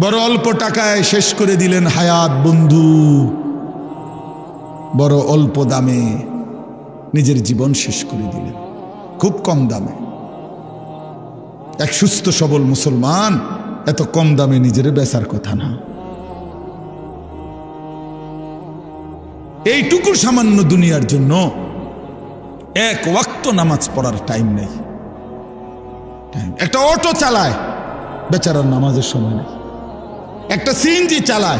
বড় অল্প টাকায় শেষ করে দিলেন হায়াত বন্ধু। বড় অল্প দামে নিজের জীবন শেষ করে দিলেন। খুব কম দামে। এক সুস্থ সবল মুসলমান এত কম দামে নিজের বেচার কথা না। এইটুকু সামান্য দুনিয়ার জন্য এক ওয়াক্ত নামাজ পড়ার টাইম নেই। একটা অটো চালায়, বেচারার নামাজের সময় নেই। একটা সিএনজি চালায়।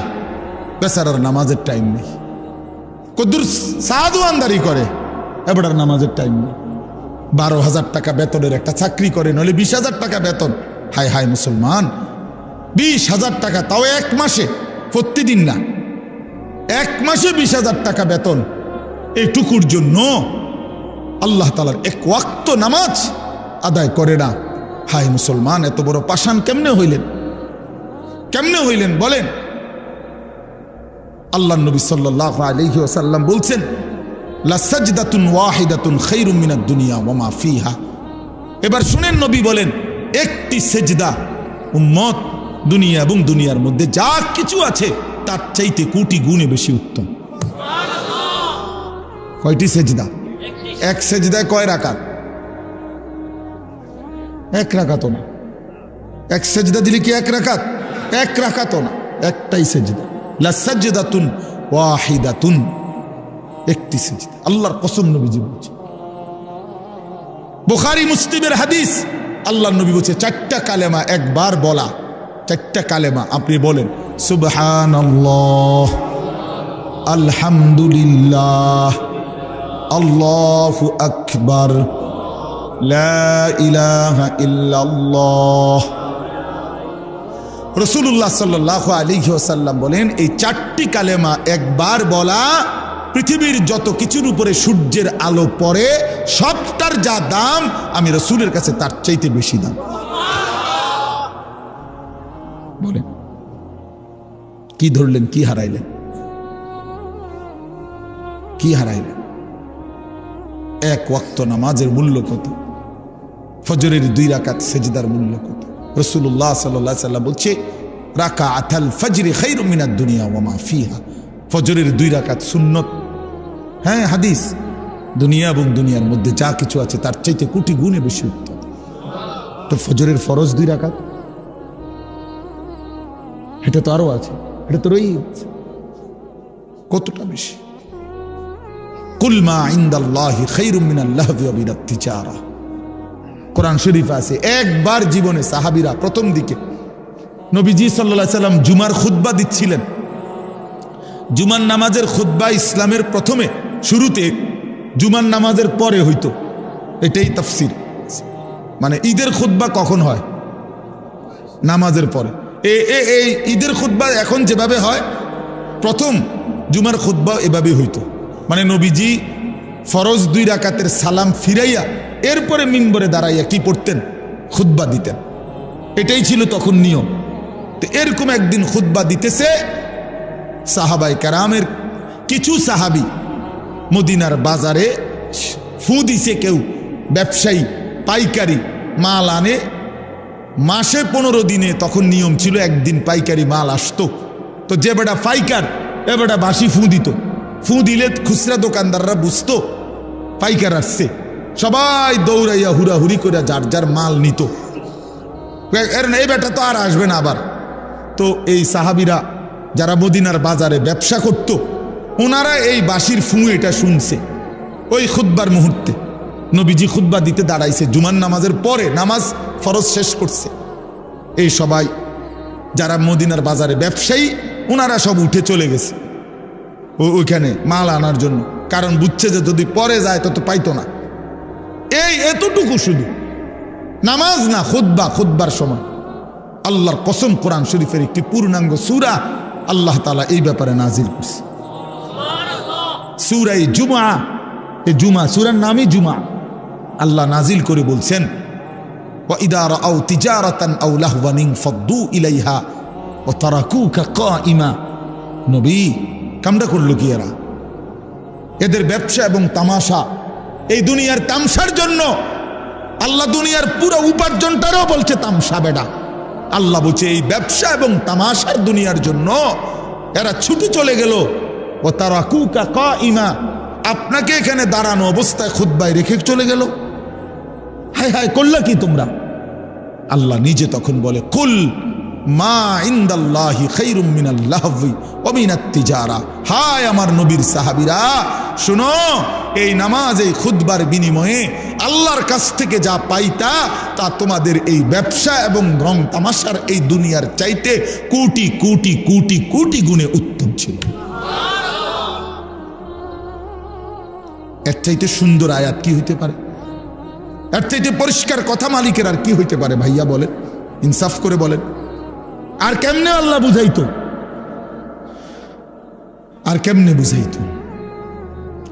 বেচারার নামাজের টাইম নেই। কদ্দুর সাধু আন্দারি করে এবার নামাজের টাইম নেই। বারো হাজার টাকা বেতনের একটা চাকরি করে, নইলে বিশ হাজার টাকা বেতন। হাই হাই মুসলমান, বিশ হাজার টাকা, তাও এক মাসে, প্রতিদিন না। এক মাসে বিশ হাজার টাকা বেতন। এইটুকুর জন্য আল্লাহ তালার এক ওয়াক্ত নামাজ আদায় করে না। হাই মুসলমান, এত বড় পাষাণ কেমনে হইলেন? কেমনে হইলেন? বলেন। আল্লাহ নবী সাল্লাহ আলহি ওসাল্লাম বলছেন লাসাজদাতুন ওয়াহিদাতুন খৈরুম মিনাদ দুনিয়া ওমা ফিহা। এবার শুনেন নবী বলেন, একটি সেজদা উম্মত দুনিয়া এবং দুনিয়ার মধ্যে যা কিছু আছে, তার চাইতে কোটি গুণে বেশি উত্তম। কয়টি সেজদা? এক সেজদায় কয় রাকাত? এক রাকাত না। এক সেজদা দিলে কি এক রাকাত? এক রাখাত না, একটাই সেজদা। লাসাজদাতুন ওয়াহিদাতুন, একটি সেজদা। আল্লাহর কসম নবীজি বলছে। বুখারি মুসলিমের হাদিস আল্লাহ নবী বলছে, চারটা কালেমা একবার বলা, চারটা কালেমা আপনি বলেন সুবহান আলহামদুলিল্লাহ, আল্লাহু আকবার ইল্লাল্লাহ রসুল্লাহ সাল্লাহ আলী ওসাল্লাম বলেন, এই চারটি কালেমা একবার বলা, পৃথিবীর যত কিছুর উপরে সূর্যের আলো পড়ে, সবটার যা দাম, আমি রসুলের কাছে তার চাইতে বেশি দাম। বলেন, কি ধরলেন, কি হারাইলেন? কি হারাইলেন? এক ওয়াক্ত নামাজের মূল্য কত? ফজরের দুই রাকাত সেজদার মূল্য কত? রসুল্লাহ সাল্লাহ সাল্লাম বলছে রাকা আথাল ফজরে খৈর মিনার দুনিয়া ওমা ফিহা। ফজরের দুই রাকাত সুন্নত। হ্যাঁ হাদিস। দুনিয়া এবং দুনিয়ার মধ্যে যা কিছু আছে তার চাইতে কোটি গুণে বেশি উত্তম। তো ফজরের ফরজ দুই রাকাত? এটা তো আরও আছে। এটা তো রয়েই কতটা বেশি? কুলমা ইন্দাল্লাহি খৈরুম মিনাল্লাহ তিজারা। কোরআন শরীফ আছে। একবার জীবনে সাহাবিরা প্রথম দিকে নবীজি সাল্লা সাল্লাম জুমার খুদ্া দিচ্ছিলেন। জুমার নামাজের খুদ্া ইসলামের প্রথমে, শুরুতে জুমার নামাজের পরে হইতো। এটাই তফসির। মানে ঈদের খুদ্া কখন হয়? নামাজের পরে। এ এ, এই ঈদের খুদ্া এখন যেভাবে হয়, প্রথম জুমার খুদ্া এভাবে হইতো। মানে নবীজি ফরজ দুই রাকাতের সালাম ফিরাইয়া এরপরে মিনবরে দাঁড়াইয়া কি পড়তেন? খুদ্া দিতেন। এটাই ছিল তখন নিয়ম। তো এরকম একদিন খুদ্া দিতেছে সাহাবাই কারামের কিছু সাহাবি মদিনার বাজারে ফু দিছে কেউ, ব্যবসায়ী, পাইকারি মাল আনে। মাসে পনেরো দিনে তখন নিয়ম ছিল একদিন পাইকারি মাল আসতো। তো যে বেটা পাইকার, এ বেটা বাসি ফু দিত। ফু দিলে খুচরা দোকানদাররা বুঝতো, পাইকার আসছে। সবাই দৌড়াইয়া হুড়াহুড়ি করে যার যার মাল নিত। এর এই বেটা তো আর আসবে না আবার। তো এই সাহাবিরা যারা মদিনার বাজারে ব্যবসা করত ওনারা এই বাসির ফু এটা শুনছে। ওই খুদ্বার মুহূর্তে নবীজি খুদ্া দিতে দাঁড়াইছে জুমান নামাজের পরে নামাজ ফরজ শেষ করছে। এই সবাই যারা মদিনার বাজারে ব্যবসায়ী ওনারা সব উঠে চলে গেছে। ওইখানে মাল আনার জন্য। কারণ বুঝছে যে যদি পরে যায় তত পাইতো না। এই এতটুকু শুধু। নামাজ না খুদ্া খুদ্বার সময়। আল্লাহর কসম কোরআন শরীফের একটি পূর্ণাঙ্গ সুরা আল্লাহ তালা এই ব্যাপারে নাজিল করছে। সুরাই জুমা এই জুমা সুরার নামই জুমা আল্লাহ নাজিল করে বলছেন এদের ব্যবসা এবং তামাশা এই দুনিয়ার তামসার জন্য আল্লাহ দুনিয়ার পুরো উপার্জনটারও বলছে তামসা বেডা। আল্লাহ বলছে এই ব্যবসা এবং তামাশার দুনিয়ার জন্য এরা ছুটে চলে গেল। ও তারা কুকা ক ইমা আপনাকে এখানে দাঁড়ানো অবস্থায় খুদ্বায় রেখে চলে গেল। হায় হায়, করলা কি তোমরা? আল্লাহ নিজে তখন বলে, কুল মা ইন্দাল্লাহি খাইরুম মিনাল লাহবি ওয়া মিনাত তিজারা। হায় আমার নবীর সাহাবীরা এই নামাজ, এই খুদবার বিনিময়ে আল্লাহর কাছ থেকে যা পাইতা, তা তোমাদের এই ব্যবসা এবং রং তামাশার এই দুনিয়ার চাইতে কোটি কোটি কোটি কোটি গুণে উত্তম ছিল। এর চাইতে সুন্দর আয়াত কি হইতে পারে? এর চাইতে পরিষ্কার কথা মালিকের আর কি হইতে পারে ভাইয়া বলেন, ইনসাফ করে বলেন। আর কেমনে আল্লাহ বুঝাইতো? আর কেমনে বুঝাইতো?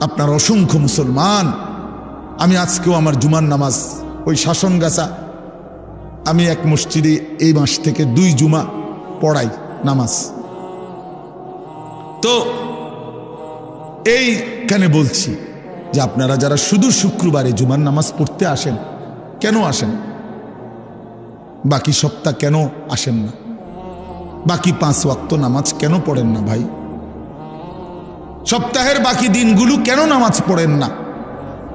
আপনার অসংখ্য মুসলমান, আমি আজকেও আমার জুমার নামাজ ওই শাসন গাছা, আমি এক মসজিদে এই মাস থেকে দুই জুমা পড়াই নামাজ। তো এইখানে বলছি যে আপনারা যারা শুধু শুক্রবারে জুমার নামাজ পড়তে আসেন, কেন আসেন? বাকি সপ্তাহ কেন আসেন না? বাকি পাঁচ ওয়াক্ত নামাজ কেন পড়েন না ভাই? সপ্তাহের বাকি দিনগুলো কেন নামাজ পড়েন না?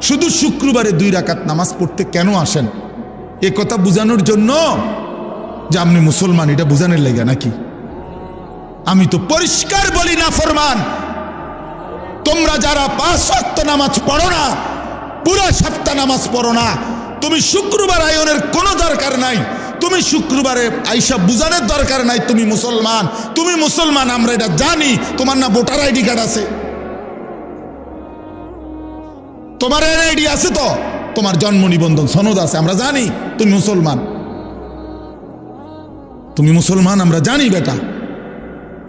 শুধু শুক্রবারে দুই রাকাত নামাজ পড়তে কেন আসেন? এ কথা বোঝানোর জন্য যে আপনি মুসলমান, এটা বোঝানোর লেগে নাকি? আমি তো পরিষ্কার বলি না ফরমান, তোমরা যারা পাঁচ ওয়াক্ত নামাজ পড়ো না, পুরো সপ্তাহ নামাজ পড়ো না, তুমি শুক্রবার আয়নের কোনো দরকার নাই। তুমি শুক্রবারে আইসা বুঝানোর দরকার নাই তুমি মুসলমান। তুমি মুসলমান, আমরা এটা জানি। তোমার না ভোটার আইডি কার্ড আছে। তোমার এনআইডি আছে তো? তোমার জন্ম নিবন্ধন সনদ আছে, আমরা জানি। তুমি মুসলমান। তুমি মুসলমান, আমরা জানি বেটা।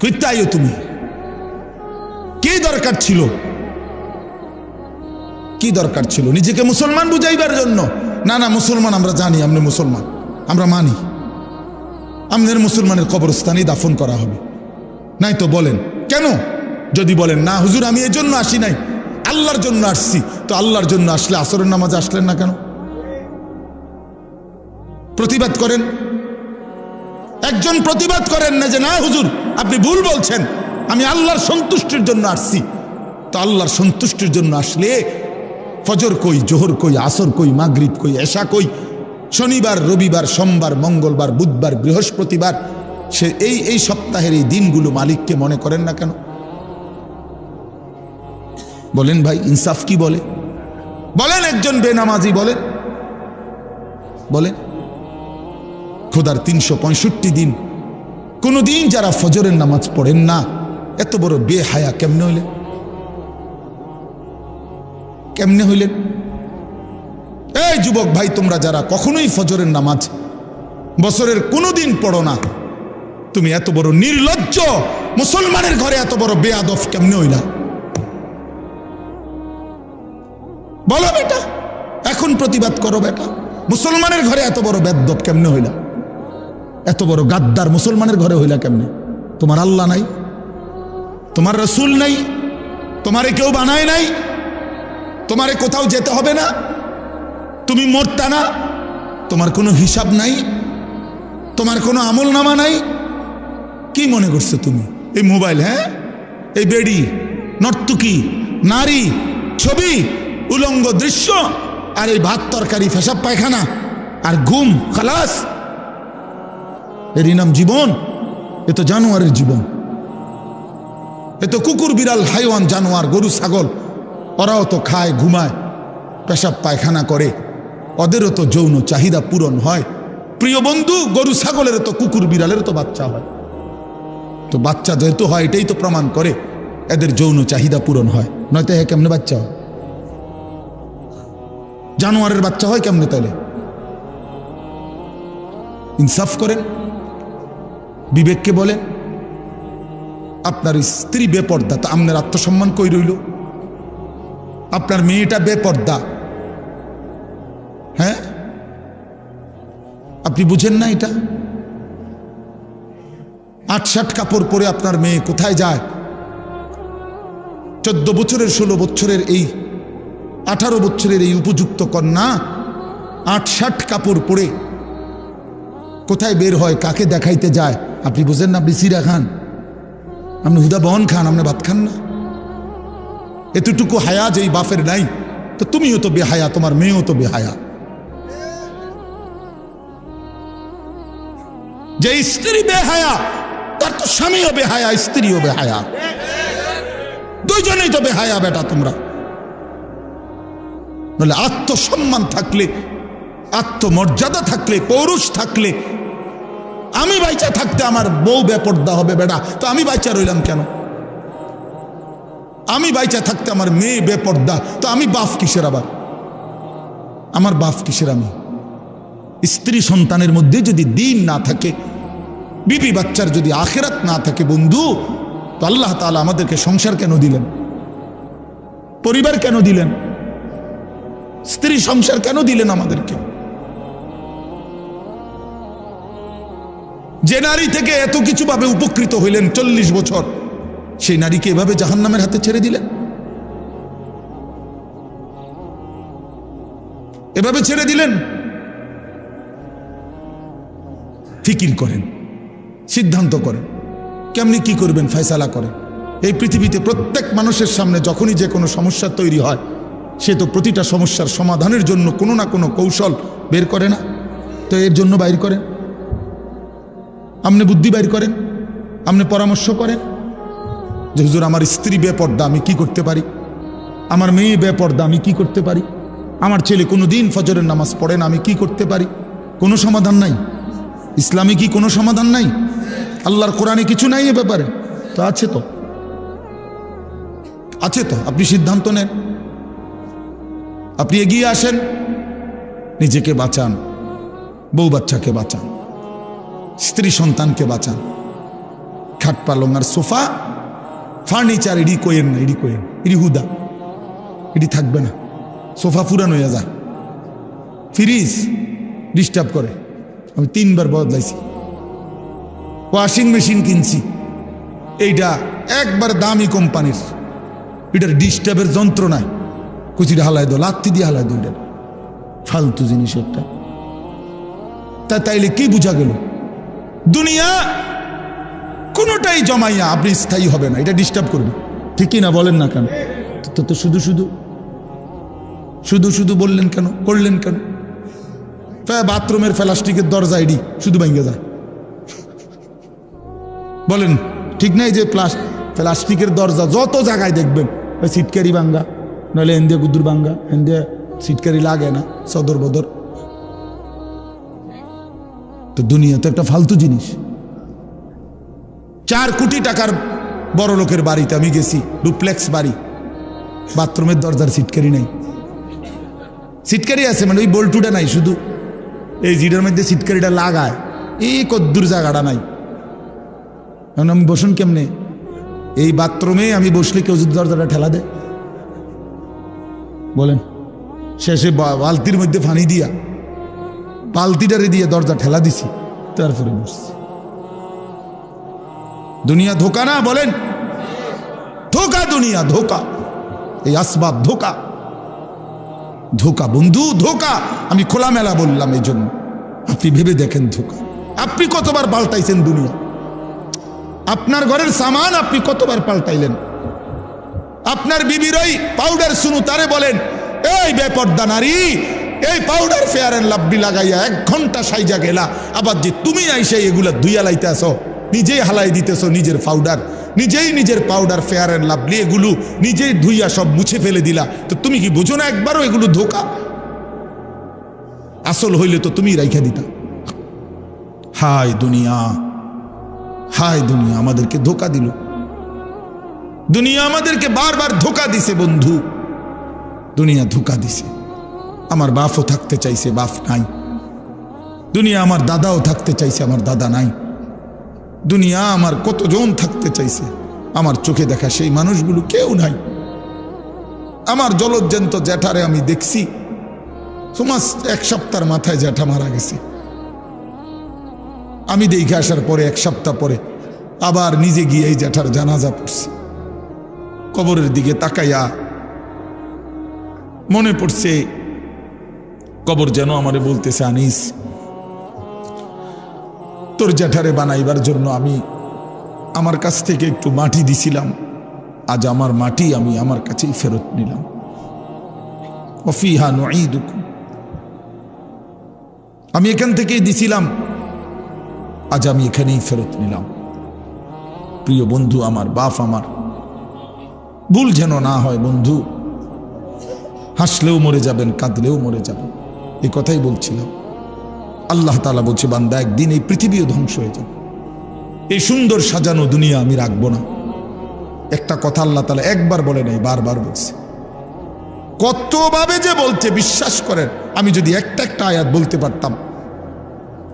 কইতাইও তুমি। কি দরকার ছিল? কি দরকার ছিল? নিজেকে মুসলমান বুঝাইবার জন্য। না না, মুসলমান আমরা জানি, আপনি মুসলমান। আমরা মানি। আমাদের মুসলমানের কবরস্থানেই দাফন করা হবে। নাই তো বলেন, কেন? যদি বলেন, না, হুজুর, আমি এই জন্য আসি নাই। আল্লাহর জন্য আসছি। তো আল্লাহর জন্য আসলে আসরের নামাজ আসলেন না কেন? প্রতিবাদ করেন। একজন প্রতিবাদ করেন না যে, না, হুজুর, আপনি ভুল বলছেন। আমি আল্লাহর সন্তুষ্টির জন্য আসছি। তো আল্লাহর সন্তুষ্টির জন্য আসলে ফজর কই, জোহর কই, আসর কই, মাগরিব কই, এশা কই শনিবার, রবিবার, সোমবার, মঙ্গলবার, বুধবার, বৃহস্পতিবার, সে এই এই সপ্তাহের এই দিনগুলো মালিককে মনে করেন না কেন? বলেন ভাই, ইনসাফ কি বলে? বলেন, একজন বেনামাজি বলেন। বলেন, খোদার তিনশো পঁয়ষট্টি দিন, কোনোদিন যারা ফজরের নামাজ পড়েন না, এত বড় বেহায়া কেমনে হইলেন? কেমনে হইলেন? এই যুবক ভাই, তোমরা যারা কখনোই ফজরের নামাজ বছরের কোনো দিন পড়ো না, তুমি এত বড় নির্লজ্জ। মুসলমানের ঘরে এত বড় বেয়াদফ কেমনে হইলা? বলো বেটা, এখন প্রতিবাদ করো বেটা। মুসলমানের ঘরে এত বড় বেদব কেমনে হইলা? এত বড় গাদ্দার মুসলমানের ঘরে হইলা কেমনে? তোমার আল্লাহ নাই, তোমার রসুল নাই, তোমারে কেউ বানায় নাই, তোমারে কোথাও যেতে হবে না। তুমি মরতা না? তোমার কোনো হিসাব নাই? তোমার কোনো আমল নামা নাই? কি মনে করছ তুমি? এই মোবাইল হ্যাঁ? এই বেডি, নর্তুকি, নারী, ছবি, উলঙ্গ দৃশ্য, আর এই ভাত তরকারি, ফেসাব পায়খানা, আর ঘুম, খালাস। এরই নাম জীবন। এ তো জানোয়ারের জীবন। এ তো কুকুর, বিড়াল, হাইওয়ান, জানোয়ার, গরু, ছাগল। ওরাও তো খায়, ঘুমায়, পেশাব পায়খানা করে। ওদেরও তো যৌন চাহিদা পূরণ হয়। প্রিয় বন্ধু, গরু, ছাগলের তো কুকুর, বিড়ালের তো বাচ্চা হয়। তো বাচ্চা যেহেতু হয়, এটাই তো প্রমাণ করে এদের যৌন চাহিদা পূরণ হয়। নয়তো হ্যাঁ কেমনে বাচ্চা হয়? জানোয়ারের বাচ্চা হয় কেমনে তাহলে ইনসাফ করেন, বিবেককে বলে আপনার স্ত্রী বেপর্দা, তা আপনার আত্মসম্মান কই রইল? আপনার মেয়েটা বেপর্দা হ্যাঁ? আপনি বুঝেন না এটা? আট ষাট কাপড় পরে আপনার মেয়ে কোথায় যায়? চোদ্দ বছরের, ষোলো বছরের এই, আঠারো বছরের এই উপযুক্ত কন্যা আট ষাট কাপড় পরে কোথায় বের হয়, কাকে দেখাইতে যায়? আপনি বুঝেন না, আপনি সিরা খান। আপনি হুদা বহন খান, আপনি ভাত খান না। এতটুকু হায়া যে এই বাপের নাই, তো তুমিও তো বেহায়া, তোমার মেয়েও তো বেহায়া। যে স্ত্রী বেহায়া, তার তো স্বামীও বেহায়া, স্ত্রীও বেহায়া। দুইজনেই তো বেহায়া বেটা তোমরা। বলে আত্মসম্মান থাকলে, আত্মমর্যাদা থাকলে, পৌরুষ থাকলে, আমি বাইচা থাকতে আমার বউ বেপর্দা হবে বেটা। তো আমি বাইচা রইলাম কেন? আমি বাইচা থাকতে আমার মেয়ে বেপর্দা, তো আমি বাফ কিসের আবার? আমার বাফ কিসের আমি? স্ত্রী সন্তানের মধ্যে যদি দিন না থাকে, বিবি বাচ্চার যদি আখেরাত না থাকে, বন্ধু, তো আল্লাহ তালা আমাদেরকে সংসার কেন দিলেন? পরিবার কেন দিলেন? স্ত্রী সংসার কেন দিলেন আমাদেরকে? যে নারী থেকে এত কিছু ভাবে উপকৃত হইলেন চল্লিশ বছর, সেই নারীকে এভাবে জাহান্নামের হাতে ছেড়ে দিলেন? এভাবে ছেড়ে দিলেন? ফিকির করেন, সিদ্ধান্ত করেন, কেমনি কি করবেন ফয়সালা করেন। এই পৃথিবীতে প্রত্যেক মানুষের সামনে যখনই যে কোনো সমস্যা তৈরি হয়, সে তো প্রতিটা সমস্যার সমাধানের জন্য কোনো না কোনো কৌশল বের করে না। তো এর জন্য বাইর করেন। আপনি বুদ্ধি বাইর করেন আপনি পরামর্শ করেন যে, হুজুর, আমার স্ত্রী বেপর্দা, আমি কি করতে পারি? আমার মেয়ে বেপর্দা, আমি কি করতে পারি? আমার ছেলে কোনো দিন ফজরের নামাজ পড়ে না, আমি কি করতে পারি? কোনো সমাধান নাই। ইসলামে কি কোনো সমাধান নাই? আল্লাহর কোরআনে কিছু নাই এ ব্যাপারে? তো আছে তো। আছে তো, আপনি সিদ্ধান্ত নেন। আপনি এগিয়ে আসেন, নিজেকে বাঁচান, বউ বাচ্চাকে বাঁচান, স্ত্রী সন্তানকে বাঁচান। খাট পালং আর সোফা, ফার্নিচার এডি কোয়েন না এডি কোয়েন এডি হুদা। এটি থাকবে না। সোফা ফুরান হয়ে যায় ফ্রিজ ডিস্টার্ব করে। আমি তিনবার বদলাইছি। ওয়াশিং মেশিন কিনছি। এইটা একবার দামি কোম্পানির। এটার ডিস্টার্বের যন্ত্রণায় কুচিটা হালাই দো লাত্তি দিয়ে হালাই দো ফালতু জিনিস একটা। তা তাইলে কি বোঝা গেল? দুনিয়া কোনোটাই জমাইয়া আপনি স্থায়ী হবে না, এটা ডিস্টার্ব করবে। ঠিকই না বলেন না কেন? তো শুধু শুধু। শুধু শুধু বললেন কেন? করলেন কেন? বাথরুমের প্লাস্টিকের দরজা, এডি, শুধু ভেঙে যায় বলেন, ঠিক নাই যে প্লাস্টিকের দরজা যত জায়গায় দেখবেন, ওই সিটকারি বাঙ্গা নইলে এন্দিয়া গুদুর বাঙ্গা এন্দিয়া সিটকারি লাগে না, সদর বদর। তো দুনিয়া তো একটা ফালতু জিনিস। চার কোটি টাকার বড় লোকের বাড়িতে আমি গেছি, ডুপ্লেক্স বাড়ি। বাথরুমের দরজার সিটকারি নাই। সিটকারি আছে মানে ওই বল্টুটা নাই, শুধু এই জিডের মধ্যে সিটকারিটা লাগায়। এই কদ্দুর জায়গাটা নাই। এখন আমি বসুন কেমনে? এই বাথরুমে আমি বসলে কেউ যদি দরজাটা ঠেলা দেয়? বলেন, শেষে বালতির মধ্যে ফানি দিয়া, বালতিটারে দিয়ে দরজা ঠেলা দিছি, তারপরে বসছি। দুনিয়া ধোকা না, বলেন? ধোকা দুনিয়া ধোকা। এই আসবাব ধোকা। ধোকা, বন্ধু, ধোকা। আমি খোলামেলা বললাম এই জন্য আপনি ভেবে দেখেন ধোকা। আপনি কতবার পাল্টাইছেন দুনিয়া? আপনার ঘরের সামান আপনি কতবার পাল্টাইলেন? আপনার বিবির ওই পাউডার শুনু, তারে বলেন, এই বেপর্দা নারী, এই পাউডার ফেয়ার এন্ড লাভলি লাগাইয়া এক ঘণ্টা সাইজা গেলা। আবার যে তুমি আইসে এগুলা ধুইয়া লাইতে আসো, নিজেই হালাই দিতেছ নিজের পাউডার। নিজেই নিজের পাউডার ফেয়ার অ্যান্ড লাভলি এগুলো নিজেই ধুইয়া সব মুছে ফেলে দিলা। তো তুমি কি বুঝো না একবারও এগুলো ধোকা? আসল হইলে তো তুমি রাইখা দিতা। হায় দুনিয়া হায় দুনিয়া, আমাদেরকে ধোকা দিল। দুনিয়া আমাদেরকে বারবার ধোকা দিছে, বন্ধু। দুনিয়া ধোকা দিছে। আমার বাপও থাকতে চাইছে, বাপ নাই। দুনিয়া আমার দাদাও থাকতে চাইছে, আমার দাদা নাই। দুনিয়া আমার কতজন থাকতে চাইছে? আমার চোখে দেখা সেই মানুষগুলো কেউ নাই। আমার জলজ্জন্ত জ্যাঠারে আমি দেখছি। সমাজ এক সপ্তাহের মাথায় জ্যাঠা মারা গেছে। আমি দেখে আসার পরে এক সপ্তাহ পরে আবার নিজে গিয়ে এই জ্যাঠার জানাজা পড়ছি। কবরের দিকে তাকাইয়া মনে পড়ছে, কবর যেন আমারে বলতেছে, আনিস তোর জ্যাঠারে বানাইবার জন্য আমি আমার কাছ থেকে একটু মাটি দিছিলাম। আজ আমার মাটি আমি আমার কাছেই ফেরত নিলাম। অফিহা দুঃখ আমি এখান থেকেই দিছিলাম। আজ আমি এখানেই ফেরত নিলাম। প্রিয় বন্ধু, আমার বাপ আমার। ভুল যেন না হয় বন্ধু, হাসলেও মরে যাবেন, কাঁদলেও মরে যাবেন। এই কথাই বলছিলাম। আল্লাহ তালা বলছে, বান্দা, একদিন এই পৃথিবীও ধ্বংস হয়ে যাবে। এই সুন্দর সাজানো দুনিয়া আমি রাখব না। একটা কথা আল্লাহ তালা একবার বলে নাই, বারবার বলছে। কতভাবে যে বলছে বিশ্বাস করেন, আমি যদি একটা একটা আয়াত বলতে পারতাম।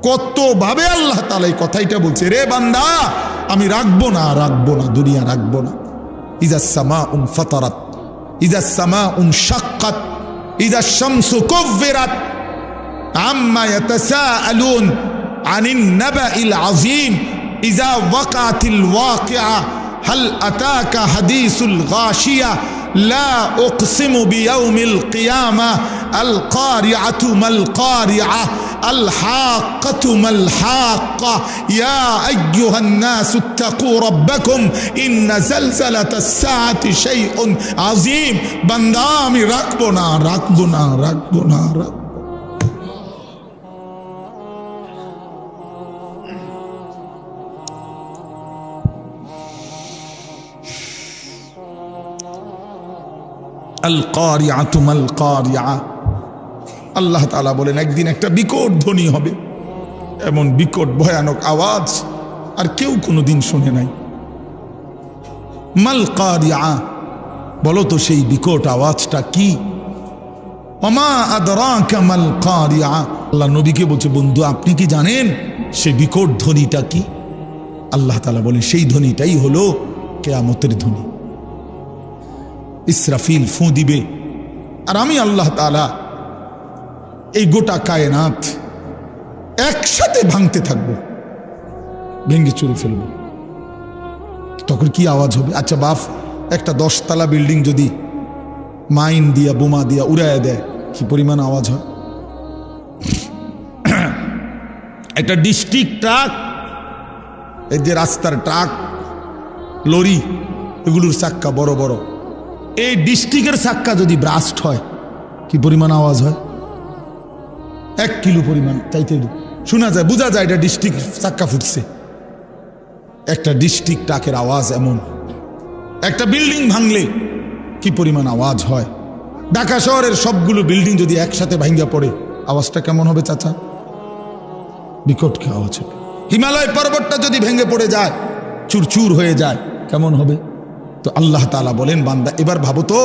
কতভাবে আল্লাহ তালা এই কথাইটা বলছে, রে বান্দা, আমি রাখব না রাখব না, দুনিয়া রাখব না। ইজা সামা উন ফতারাত ইজা সামা উন শাক্কাত ইজা শামসু عما يتساءلون عن النبأ العظيم إذا وقعت الواقعة. هل أتاك حديث الغاشية؟ لا أقسم بيوم القيامة. القارعة ما القارعة؟ الحاقة ما الحاقة؟ يا أيها الناس اتقوا ربكم إن زلزلة الساعة شيء عظيم. بندام ركبنا ركبنا ركبنا ركبنا. আল কারিয়াতুমাল কারিয়া আল্লাহ তালা বলেন, একদিন একটা বিকট ধ্বনি হবে, এমন বিকট, ভয়ানক আওয়াজ আর কেউ কোনো দিন শুনে নাই। মাল কারিয়া বলো তো সেই বিকট আওয়াজটা কি? অমা আদরাকা মাল কারিয়া আল্লাহ নবীকে বলছে, বন্ধু, আপনি কি জানেন সেই বিকট ধ্বনিটা কি? আল্লাহ তালা বলেন, সেই ধ্বনিটাই হলো কেয়ামতের ধ্বনি। ইসরাফিল ফু দিবে। আর আমি আল্লাহ তালা এই গোটা কায়নাথ একসাথে ভাঙতে থাকব। ভেঙ্গে চুরে ফেলব। তখন কি আওয়াজ হবে? আচ্ছা বাপ একটা দশতলা বিল্ডিং যদি মাইন দিয়া, বোমা দিয়া উড়ায় দেয়, কি পরিমাণ আওয়াজ হয়? একটা ডিস্ট্রিক্ট ট্রাক, এই যে রাস্তার ট্রাক, লরি, এগুলোর চাক্কা বড় বড়। এই ডিস্ট্রিক্টের চাক্কা যদি ব্রাস্ট হয়, কি পরিমাণ আওয়াজ হয়? এক কিলো পরিমাণ চাইতে শোনা যায়, বোঝা যায় এটা ডিস্ট্রিক্ট চাক্কা ফুটছে। একটা ডিস্ট্রিক্ট ট্রাকের আওয়াজ এমন। একটা বিল্ডিং ভাঙলে কি পরিমাণ আওয়াজ হয়? ঢাকা শহরের সবগুলো বিল্ডিং যদি একসাথে ভাঙ্গা পড়ে, আওয়াজটা কেমন হবে চাচা? বিকট আওয়াজ হবে? হিমালয় পর্বতটা যদি ভেঙে পড়ে যায়, চুরচুর হয়ে যায়, কেমন হবে? তো আল্লাহ তালা বলেন, বান্দা, এবার ভাবো তো,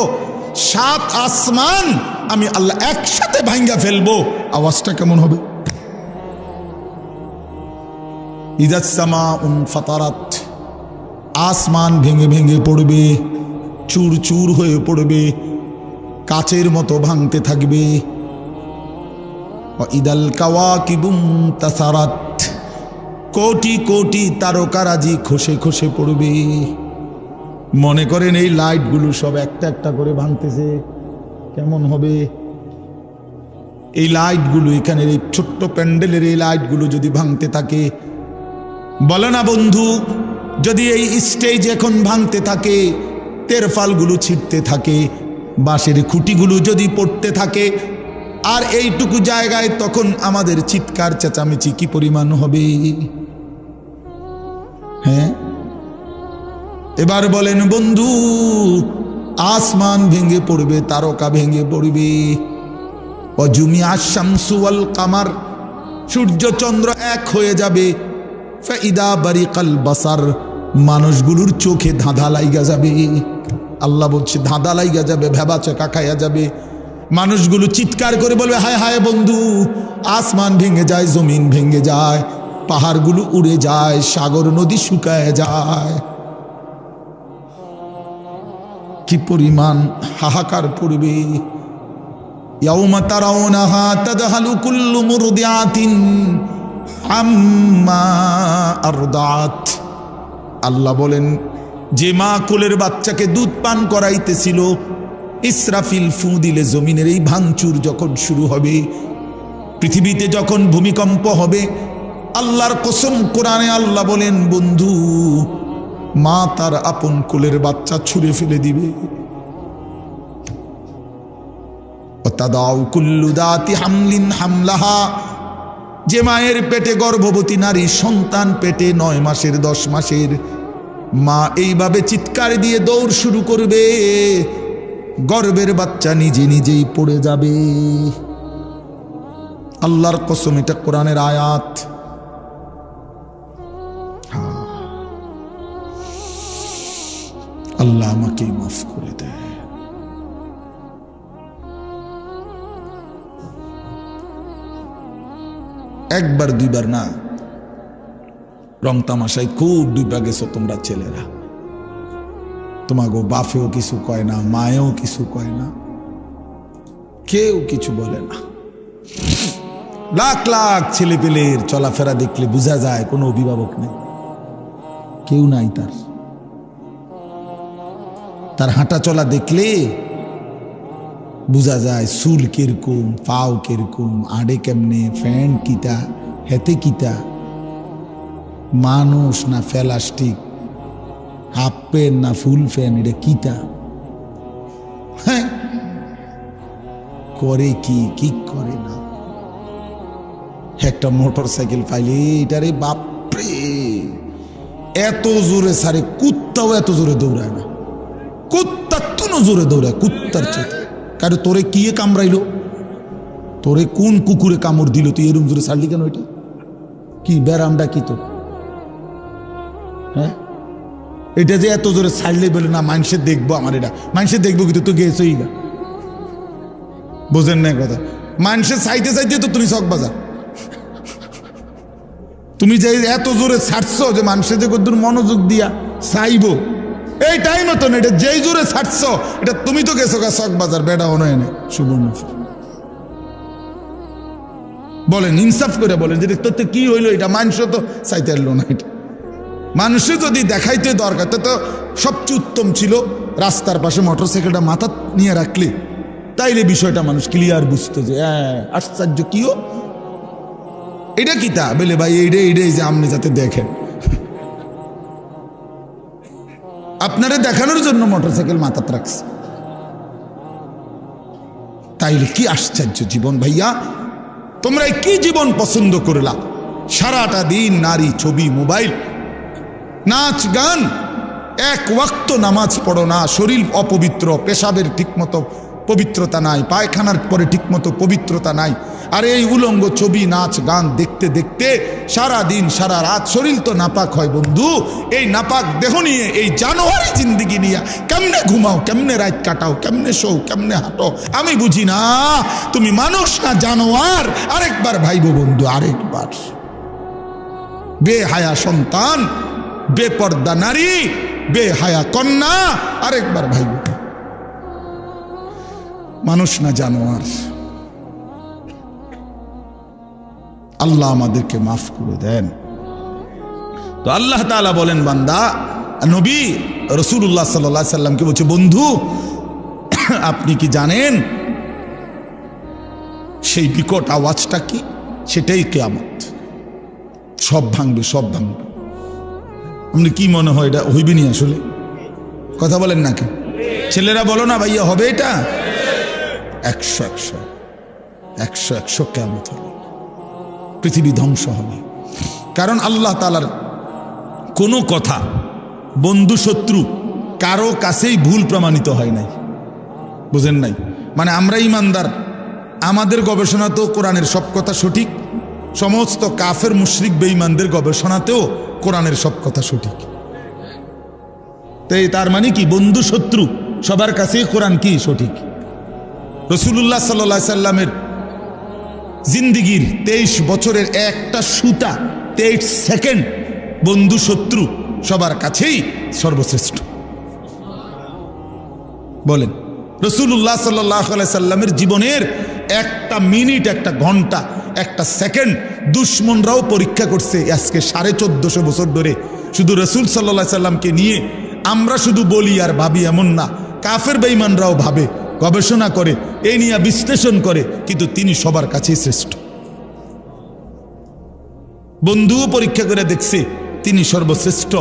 সাত আসমান আমি আল্লাহ একসাথে ভাঙ্গা ফেলব। আওয়াজটা কেমন হবে? আসমান ভেঙে ভেঙে পড়বে, চুর চুর হয়ে পড়বে, কাচের মতো ভাঙতে থাকবে। ইদাল কাওয়া কিবুম তাসারাত, কোটি কোটি তারকারাজি খসে খসে পড়বে। মনে করেন এই লাইটগুলো সব একটা একটা করে ভাঙতেছে। কেমন হবে? এই লাইটগুলো এখানের এই ছোট্ট প্যান্ডেলের এই লাইটগুলো যদি ভাঙতে থাকে, বলে না বন্ধু, যদি এই স্টেজ এখন ভাঙতে থাকে, তেরফালগুলো ছিটতে থাকে, বাঁশের খুঁটিগুলো যদি পড়তে থাকে, আর এইটুকু জায়গায় তখন আমাদের চিৎকার চেঁচামেচি কি পরিমাণ হবে? হ্যাঁ? এবার বলেন, বন্ধু, আসমান ভেঙে পড়বে, তারকা ভেঙে পড়বে। অজুমি আশামসুয়াল কামার, সূর্য চন্দ্র এক হয়ে যাবে। ফাইদা বারিকাল বাসার, মানুষগুলোর চোখে ধাঁধা লাইগা যাবে। আল্লাহ বলছে, ধাঁধা লাইগা যাবে, ভেবা চাকা খাইয়া যাবে। মানুষগুলো চিৎকার করে বলবে, হায় হায় বন্ধু, আসমান ভেঙে যায়, জমিন ভেঙে যায়, পাহাড়গুলো উড়ে যায়, সাগর নদী শুকায় যায়। কি পরিমাণ হাহাকার পড়বে يوم ترونها تذهل كل مرضعة عما أرضعت আল্লাহ বলেন যে মা কোলের বাচ্চাকে দুধ পান করাইতেছিল ইসরাফিল ফু দিলে জমিনের এই ভাঙচুর যখন শুরু হবে পৃথিবীতে যখন ভূমিকম্প হবে আল্লাহর কসম কোরআনে আল্লাহ বলেন বন্ধু মা তার আপন কোলের বাচ্চা ছুঁড়ে ফেলে দিবে। যে মায়ের পেটে গর্ভবতী নারী, সন্তান পেটে নয় মাসের, দশ মাসের। মা এইভাবে চিৎকার দিয়ে দৌড় শুরু করবে। গর্বের বাচ্চা নিজে নিজেই পড়ে যাবে। আল্লাহর কসম, এটা কোরআনের আয়াত। আল্লাহ আমাকেই মাফ করে দেয়। একবার, দুইবার না, রং তামাশায় খুব দুইবা গেছো তোমরা ছেলেরা। তোমাকে বাফেও কিছু কয় না, মায়েও কিছু কয় না, কেউ কিছু বলে না। লাখ লাখ ছেলে পেলের চলাফেরা দেখলে বোঝা যায় কোনো অভিভাবক নেই, কেউ নাই তার। তার হাঁটা চলা দেখলে বোঝা যায় চুল কীরকম, পাও কীরকম, আড়ে কেমনে, ফ্যান কিতা, হেতে কিতা। মানুষ না ফেলাস্টিক হাফ প্যান্ট না ফুল ফ্যান এটা কিতা? হ্যাঁ? করে কি কি করে না? একটা মোটর সাইকেল পাইলে এটারে বাপরে! এত জোরে সারে কুত্তাও এত জোরে দৌড়ায় না। কুত্তার তুনো জোরে দৌড়ায় কুত্তার চেয়ে। কারও তোরে কি কামড়াইলো? তোরে কোন কুকুরে কামড় দিল? তুই এরম জোরে ছাড়লি কেন ওইটা কি ব্যারামটা কি তো হ্যাঁ? এটা যে এত জোরে ছাড়লে বলে না, মানুষে দেখব আমার এটা। মানুষে দেখব কিন্তু তো গেছোই না বোঝেন না কথা। মানুষের চাইতে চাইতে তো তুমি শখ বাজার। তুমি যে এত জোরে ছাড়ছো যে মানুষের যে কদ্দুর মনোযোগ দিয়া চাইব এই টাইম তো না এটা যেই জোরে ছাড়ছো, এটা তুমি তো গেছো গা শখ বাজার বেড়া অনয় নেই সুবর্ণপুর বলেন, ইনসাফ করে বলেন যে তোর তো কি হইল, এটা মানুষ তো চাইতে পারল না এটা। মানুষে যদি দেখাইতে দরকার, তো তো সবচেয়ে উত্তম ছিল রাস্তার পাশে মোটরসাইকেলটা মাথা নিয়ে রাখলে। তাইলে বিষয়টা মানুষ ক্লিয়ার বুঝতো যে হ্যাঁ আশ্চর্য কিও। এটা কি তা? বলে, ভাই এইটা এইটাই যে আপনি যাতে দেখেন। আপনারা দেখানোর জন্য মোটরসাইকেল মাথাত রাখছে। তাইলে কি আশ্চর্য জীবন ভাইয়া? তোমরা কি জীবন পছন্দ করলা? সারাটা দিন নারী ছবি, মোবাইল, নাচ, গান, এক ওয়াক্ত নামাজ পড়ো না, শরীর অপবিত্র, পেশাবের ঠিকমতো পবিত্রতা নাই, পায়খানার পরে ঠিকমতো পবিত্রতা নাই। আর এই উলঙ্গ ছবি, নাচ, গান দেখতে দেখতে সারা দিন সারা রাত শরীর তো নাপাক হয় বন্ধু। এই নাপাক দেহ নিয়ে, এই জানোয়ারি জিন্দিগি নিয়ে কেমনে ঘুমাও, কেমনে রাত কাটাও, কেমনে শো কেমনে হাঁটো? আমি বুঝি না, তুমি মানুষ না জানোয়ার। আরেকবার ভাইব বন্ধু, আরেকবার। বেহায়া সন্তান, বেপর্দা নারী, বেহায়া কন্যা, আরেকবার ভাইব। মানুষ না জানোয়ার। আল্লাহ আমাদেরকে মাফ করে দেন। তো আল্লাহ তাআলা বলেন, বান্দা, নবী রসুল্লাহ সাল্লাহ সাল্লামকে বলছে, বন্ধু, আপনি কি জানেন সেই বিকট আওয়াজটা কি? সেটাই কেয়ামত। সব ভাঙবে সব ভাঙবে। আপনি কি মনে হয় এটা হইবিনি আসলে? কথা বলেন নাকি ছেলেরা বলো না ভাইয়া, হবে এটা? একশো একশো একশো একশো কেমত হবে। পৃথিবী ধ্বংস হবে। কারণ আল্লাহ তালার কোনো কথা, বন্ধু, শত্রু কারও কাছেই ভুল প্রমাণিত হয় নাই। বুঝেন নাই? মানে আমরা ইমানদার, আমাদের গবেষণাতেও কোরআনের সব কথা সঠিক, সমস্ত কাফের, মুশরিক, বেঈমানদের গবেষণাতেও কোরআনের সব কথা সঠিক। তাই তার মানে কি? বন্ধু, শত্রু সবার কাছেই কোরআন কি সঠিক? রসুল্লাহ সাল্লা সাল্লামের জিন্দিগির তেইশ বছরের একটা সুতা, তেইশ সেকেন্ড বন্ধু শত্রু সবার কাছেই সর্বশ্রেষ্ঠ। বলেন রসুল্লাহ সাল্লাহ সাল্লামের জীবনের একটা মিনিট, একটা ঘণ্টা, একটা সেকেন্ড দুশ্মনরাও পরীক্ষা করছে আজকে সাড়ে চোদ্দশো বছর ধরে। শুধু রসুল সাল্লা সাল্লামকে নিয়ে আমরা শুধু বলি আর ভাবি এমন না, কাফের বেইমানরাও ভাবে, গবেষণা করে এই নিয়ে বিশ্লেষণ করে, কিন্তু তিনি সবার কাছেই শ্রেষ্ঠ। বন্ধুও পরীক্ষা করে দেখছে, তিনি সর্বশ্রেষ্ঠ।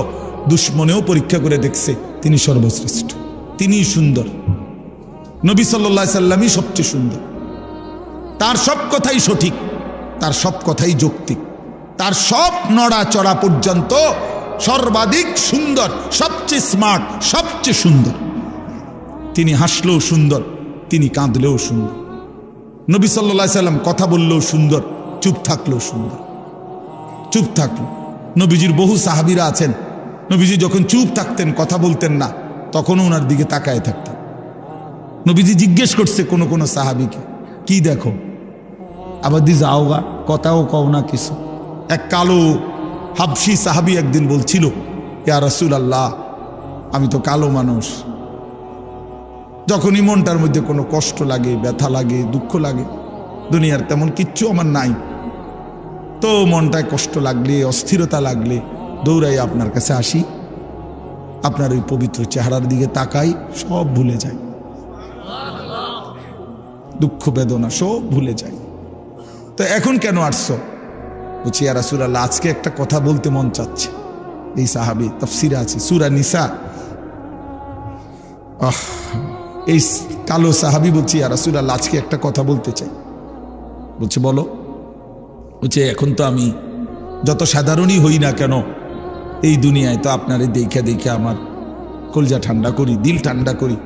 দুশ্মনেও পরীক্ষা করে দেখছে, তিনি সর্বশ্রেষ্ঠ। তিনিই সুন্দর। নবী সাল্লা সাল্লামই সবচেয়ে সুন্দর। তার সব কথাই সঠিক, তার সব কথাই যৌক্তিক। তার সব নড়াচড়া পর্যন্ত সর্বাধিক সুন্দর, সবচেয়ে স্মার্ট, সবচেয়ে সুন্দর। তিনি হাসলেও সুন্দর। তিনি কাঁদলেও সুন্দর। নবী সাল্লা সাল্লাম কথা বললেও সুন্দর, চুপ থাকলেও সুন্দর। চুপ থাকল। নবীজির বহু সাহাবিরা আছেন। নবীজি যখন চুপ থাকতেন, কথা বলতেন না, তখনও ওনার দিকে তাকায় থাকতেন। নবীজি জিজ্ঞেস করছে কোনো কোনো সাহাবিকে, কি দেখো? আবার দি যাও গা, কথাও কও না কিছু। এক কালো হাবসি সাহাবি একদিন বলছিল, ইয়া রসুল আল্লাহ আমি তো কালো মানুষ। যখনই মনটার মধ্যে কোনো কষ্ট লাগে, ব্যথা লাগে, দুঃখ লাগে, দুনিয়ার তেমন কিচ্ছু আমার নাই। তো মনটায় কষ্ট লাগলে, অস্থিরতা লাগলে দৌড়াই আপনার কাছে আসি। আপনার ওই পবিত্র চেহারার দিকে তাকাই, সব ভুলে যায় দুঃখ বেদনা সব ভুলে যায় তো এখন কেন আসছো? বলছি আর রাসুলাল্লাহ, আজকে একটা কথা বলতে মন চাচ্ছে। এই সাহাবি, তফসিরা আছে, সুরা নিসা। আহ এই কালো সাহাবি বলছি আর রাসুলাল্লাহ, আজকে একটা কথা বলতে চাই। বলছে, বলো। বলছে, এখন তো আমি যত সাধারণই হই না কেন, এই দুনিয়ায় তো আপনারে দেখে দেখে আমার কলজা ঠান্ডা করি, দিল ঠান্ডা করি।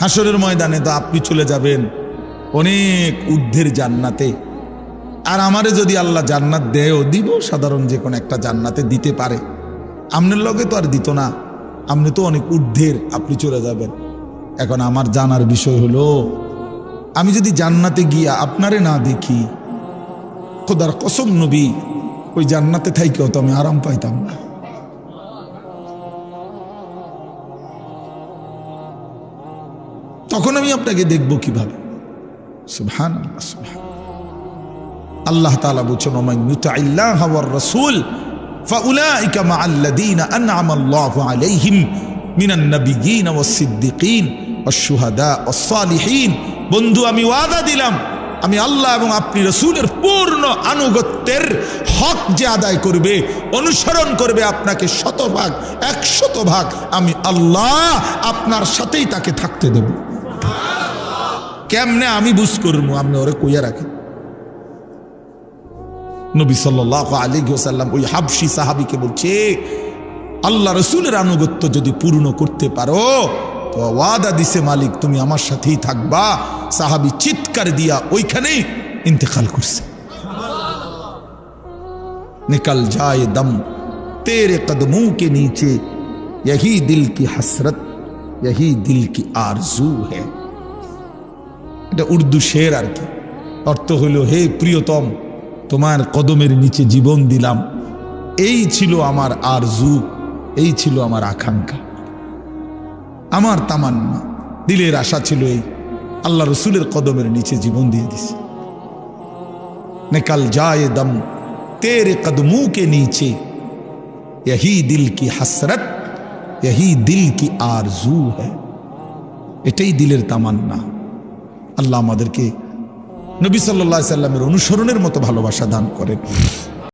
হাসরের ময়দানে তো আপনি চলে যাবেন অনেক ঊর্ধ্বের জান্নাতে। আর আমারে যদি আল্লাহ জান্নাত দেয়ও, দিব সাধারণ যে কোনো একটা জান্নাতে দিতে পারে। আমনের লগে তো আর দিত না। আপনি তো অনেক ঊর্ধ্বের, আপনি চলে যাবেন। এখন আমার জানার বিষয় হলো, আমি যদি জান্নাতে গিয়া আপনারে না দেখি, খোদার কসম নবী, ওই জান্নাতে থাইকেও তো আমি আরাম পাইতাম না। তখন আমি আপনাকে দেখব কীভাবে? আল্লাহ বলছেন শুহাদা বন্ধু, আমি ওয়াদা দিলাম, আমি আল্লাহ এবং আপনি রসুলের পূর্ণ আনুগত্যের হক যে আদায় করবে, অনুসরণ করবে, আপনাকে শতভাগ, একশত ভাগ আমি আল্লাহ আপনার সাথেই তাকে থাকতে দেব। কেমনে আমি বুঝ করব? আপনি ওরে কইয়া রাখেন। নবী সাল্লাহ আলী সাল্লাম ওই হাবসি সাহাবিকে বলছে আল্লাহ রসুলের আনুগত্য যদি পূর্ণ করতে পারো তো ওয়াদা দিছে মালিক তুমি আমার সাথেই থাকবা সাহাবি চিৎকার দিয়া ওইখানেই ইন্তেকাল করছে निकल जाए दम तेरे कदमों के नीचे यही दिल की हसरत यही दिल की आरजू है এটা উর্দু শের আর কি অর্থ হইল হে প্রিয়তম তোমার কদমের নিচে জীবন দিলাম এই ছিল আমার আরজু এই ছিল আমার আকাঙ্ক্ষা আমার তামান্না দিলের আশা ছিল এই আল্লাহ রসুলের কদমের নিচে জীবন দিয়ে দিছে নিকাল যায় দম तेरे कदमों के नीचे यही दिल की हसरत यही दिल की आरजू है এটাই দিলের তামান্না আল্লাহ আমাদেরকে নবী সাল্লাহ সাল্লামের অনুসরণের মতো ভালোবাসা দান করেন